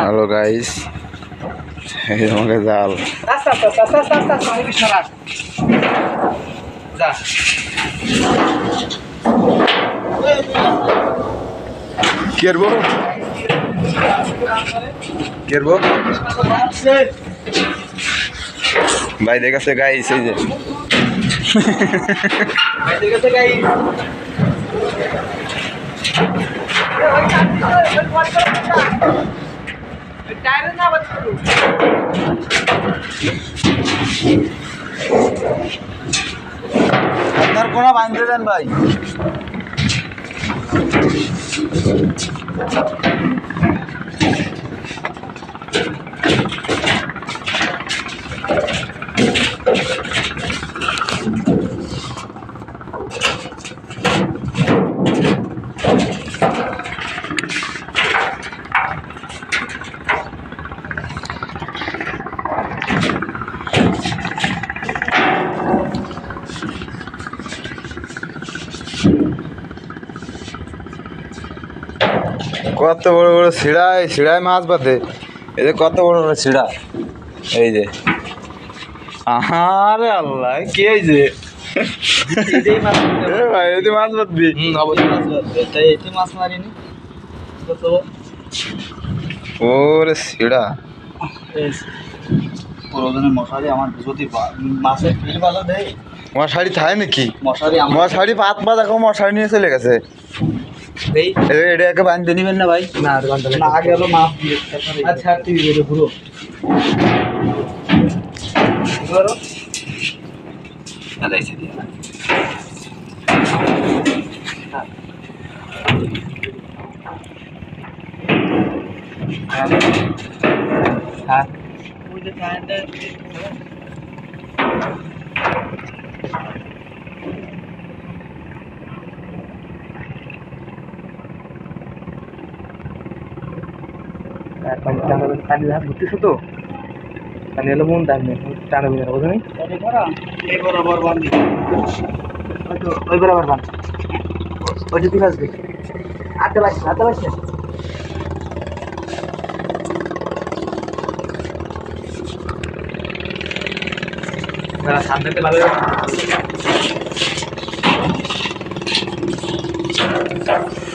Hello guys এই আমাকে জাল কেরবো কেরবো ভাই দেখাচ্ছে গাইস এই যে। আছে বাদ আপনার কোনো বাঁধতে দেন ভাই। কত বড় বড় ছিড়ায় ছিড়ায় মাছ বাঁধে এই যে কত বড় বড় ছিড়া এই যে। আরে আল্লাহ কি এই যে? মাছ মাছ বাঁধবি হুম অবশ্যই মাছ ধরবে তাই এটি মাছ মারিনি। ওরে মশারি আমার যদি মাছের ফিল ভালো দেয় মশারি থাকে নাকি? মশারি পাত পা দেখো মশারি নিয়ে চলে গেছে। দেই এ- এটা বাঁধতে নিবেন না ভাই? না আর ঘণ্টা না আগে হলো আচ্ছা তুই পুরো। হ্যাঁ। ঘুরতেছো তো? পানি হলো মন দাম নেই টানা বিনা বোঝো নি ওই যদি আসবে। আটটা বাজছে আটটা বাজছে। আপনারা সামনেতে ভালো Thank